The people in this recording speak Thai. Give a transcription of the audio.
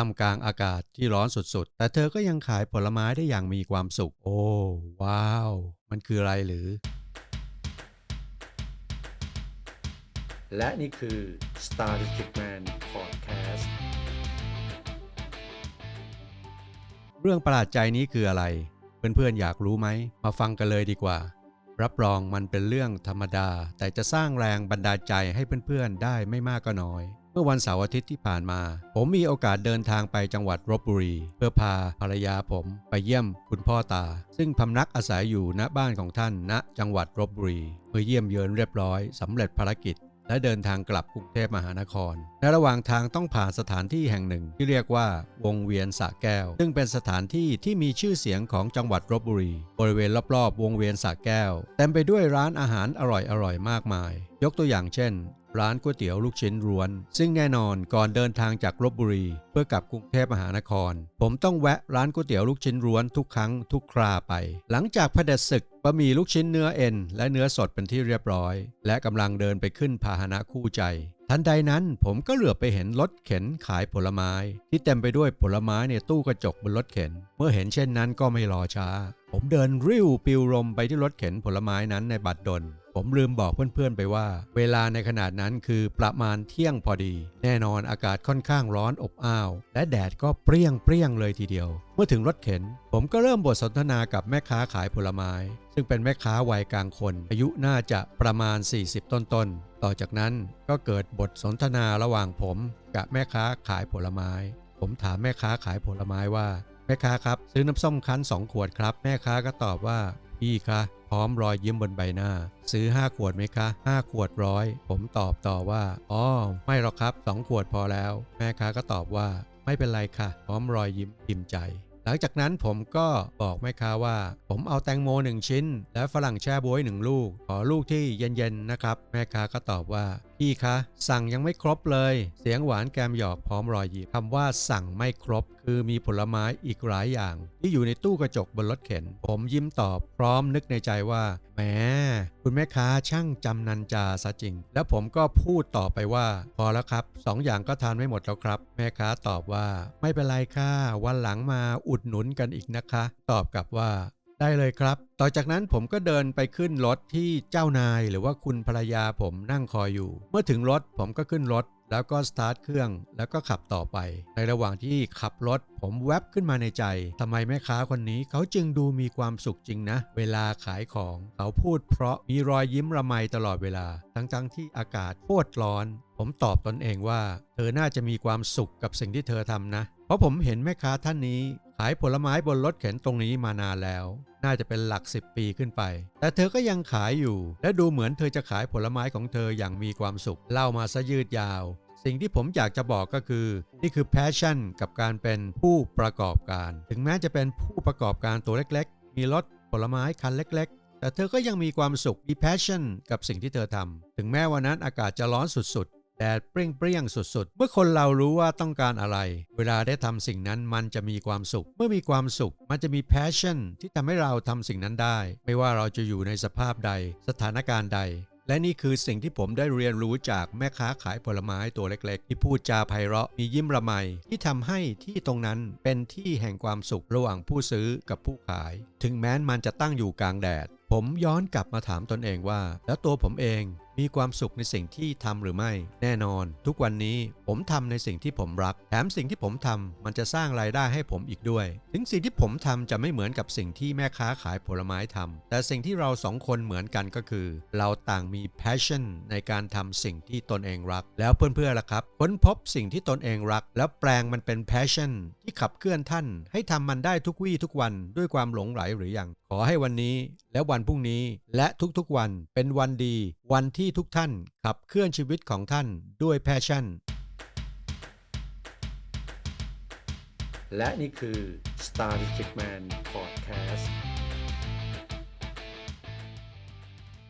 ท่ามกลางอากาศที่ร้อนสุดๆ แต่เธอก็ยังขายผลไม้ได้อย่างมีความสุข โอ้ ว้าว มันคืออะไรหรือ และนี่คือ Star District Man Podcast เรื่องประหลาดใจนี้คืออะไร เพื่อนๆ อยากรู้ไหม มาฟังกันเลยดีกว่า รับรองมันเป็นเรื่องธรรมดา แต่จะสร้างแรงบันดาลใจให้เพื่อนๆ ได้ไม่มากก็น้อยเมื่อวันเสาร์อาทิตย์ที่ผ่านมา ผมมีโอกาสเดินทางไปจังหวัดลบบุรี เพื่อพาภรรยาผมไปเยี่ยมคุณพ่อตา ซึ่งพำนักอาศัยอยู่ณบ้านของท่านณจังหวัดลบบุรีเพื่อเยี่ยมเยือนเรียบร้อยสำเร็จภารกิจและเดินทางกลับกรุงเทพมหานคร ในระหว่างทางต้องผ่านสถานที่แห่งหนึ่งที่เรียกว่าวงเวียนสระแก้ว ซึ่งเป็นสถานที่ที่มีชื่อเสียงของจังหวัดลบบุรี บริเวณรอบๆ วงเวียนสระแก้ว เต็มไปด้วยร้านอาหารอร่อยๆ มากมาย ยกตัวอย่างเช่น ร้านก๋วยเตี๋ยวลูกชิ้นรวน ซึ่งแน่นอนก่อนเดินทางจากลบบุรี เพื่อกลับกรุงเทพมหานคร ผมต้องแวะร้านก๋วยเตี๋ยวลูกชิ้นรวนทุกครั้งทุกคราไป หลังจากเด็จศึกบะหมี่ลูกชิ้นเนื้อเอ็น และเนื้อสดเป็นที่เรียบร้อย และกำลังเดินไปขึ้นพาหนะคู่ใจ ทันใดนั้นผมก็เหลือบไปเห็นรถเข็นขายผลไม้ ที่เต็มไปด้วยผลไม้ในตู้กระจกบนรถเข็น เมื่อเห็นเช่นนั้นก็ไม่รอช้า ผมเดินริ้วปิวลมไปที่รถเข็นผลไม้นั้นในบัดดล ผมลืมบอกเพื่อนๆไปว่า เวลาในขนาดนั้นคือประมาณเที่ยงพอดี แน่นอนอากาศค่อนข้างร้อนอบอ้าว และแดดก็เปรี้ยงเปรี้ยงเลยทีเดียว เมื่อถึงรถเข็น ผมก็เริ่มบทสนทนากับแม่ค้าขายผลไม้ ซึ่งเป็นแม่ค้าวัยกลางคน อายุน่าจะประมาณ 40 ต้นๆต่อจากนั้นก็เกิดบทสนทนาระหว่างผม กับแม่ค้าขายผลไม้ ผมถามแม่ค้าขายผลไม้ว่าแม่ค้าครับ ซื้อน้ำส้มคั้น2ขวดครับ แม่ค้าก็ตอบว่า พี่คะพร้อมรอยยิ้มบนใบหน้า ซื้อ 5 ขวดไหมคะ 5 ขวดร้อย ผมตอบต่อว่าอ๋อไม่หรอกครับ 2 ขวดพอแล้ว แม่ค้าก็ตอบว่าไม่เป็นไรค่ะ พร้อมรอยยิ้มพิมพ์ใจหลังจากนั้นผมก็บอกแม่ค้าว่า ผมเอาแตงโมหนึ่งชิ้น และฝรั่งแช่บ๊วยหนึ่งลูก ขอลูกที่เย็นๆนะครับ แม่ค้าก็ตอบว่า พี่คะ สั่งยังไม่ครบเลย เสียงหวานแกมหยอกพร้อมรอยยิ้มคำว่าสั่งไม่ครบ คือมีผลไม้อีกหลายอย่าง ที่อยู่ในตู้กระจกบนรถเข็น ผมยิ้มตอบพร้อมนึกในใจว่าแหมคุณแม่ค้าช่างจำนันจาซะจริง แล้วผมก็พูดต่อไปว่า พอแล้วครับสองอย่างก็ทานไม่หมดแล้วครับ แม่ค้าตอบว่า ไม่เป็นไรค่ะวันหลังมาอุดหนุนกันอีกนะคะ ตอบกลับว่า ได้เลยครับ ต่อจากนั้นผมก็เดินไปขึ้นรถที่เจ้านายหรือว่าคุณภรรยาผมนั่งคอยอยู่ เมื่อถึงรถผมก็ขึ้นรถแล้วก็สตาร์ทเครื่องแล้วก็ขับต่อไป ในระหว่างที่ขับรถ ผมแวบขึ้นมาในใจทำไมแม่ค้าคนนี้เขาจึงดูมีความสุขจริงนะ เวลาขายของ เขาพูดเพราะมีรอยยิ้มระไมตลอดเวลา ทั้งๆที่อากาศโคตรร้อน ผมตอบตนเองว่า เธอน่าจะมีความสุขกับสิ่งที่เธอทำนะ เพราะผมเห็นแม่ค้าท่านนี้ ขายผลไม้บนรถเข็นตรงนี้มานานแล้ว น่าจะเป็นหลัก 10 ปีขึ้นไป แต่เธอก็ยังขายอยู่ และดูเหมือนเธอจะขายผลไม้ของเธออย่างมีความสุข เล่ามาซะยืดยาว สิ่งที่ผมอยากจะบอกก็คือ นี่คือ passion กับการเป็นผู้ประกอบการ ถึงแม้จะเป็นผู้ประกอบการตัวเล็กๆ มีรถผลไม้คันเล็ก ๆ แต่เธอก็ยังมีความสุขมี passion กับสิ่งที่เธอทำถึงแม้วันนั้นอากาศจะร้อนสุดๆ แดดเปรี้ยงๆสุดๆ เมื่อคนเรารู้ว่าต้องการอะไร เวลาได้ทำสิ่งนั้นมันจะมีความสุข เมื่อมีความสุขมันจะมี passion ที่ทำให้เราทำสิ่งนั้นได้ ไม่ว่าเราจะอยู่ในสภาพใด สถานการณ์ใด และนี่คือสิ่งที่ผมได้เรียนรู้จากแม่ค้าขายผลไม้ตัวเล็กๆ ที่พูดจาไพเราะมียิ้มระไมที่ทำให้ที่ตรงนั้นเป็นที่แห่งความสุขระหว่างผู้ซื้อกับผู้ขาย ถึงแม้นมันจะตั้งอยู่กลางแดด ผมย้อนกลับมาถามตนเองว่า แล้วตัวผมเอง มีความสุขในสิ่งที่ทำหรือไม่ แน่นอน ทุกวันนี้ผมทำในสิ่งที่ผมรัก แถมสิ่งที่ผมทำมันจะสร้างรายได้ให้ผมอีกด้วย ถึงสิ่งที่ผมทำจะไม่เหมือนกับสิ่งที่แม่ค้าขายผลไม้ทำแต่สิ่งที่เราสองคนเหมือนกันก็คือ เราต่างมี passion ในการทำสิ่งที่ตนเองรัก แล้วเพื่อนๆล่ะครับ ค้นพบสิ่งที่ตนเองรัก แล้วแปลงมันเป็น passion ที่ขับเคลื่อนท่าน ให้ทำมันได้ทุกวี่ทุกวันด้วยความหลงไหลหรือยังขอให้วันนี้และวันพรุ่งนี้และทุกๆวันเป็นวันดี วันที่ทุกท่านขับเคลื่อนชีวิตของท่านด้วยแพชชั่น และนี่คือ Star District Man Podcast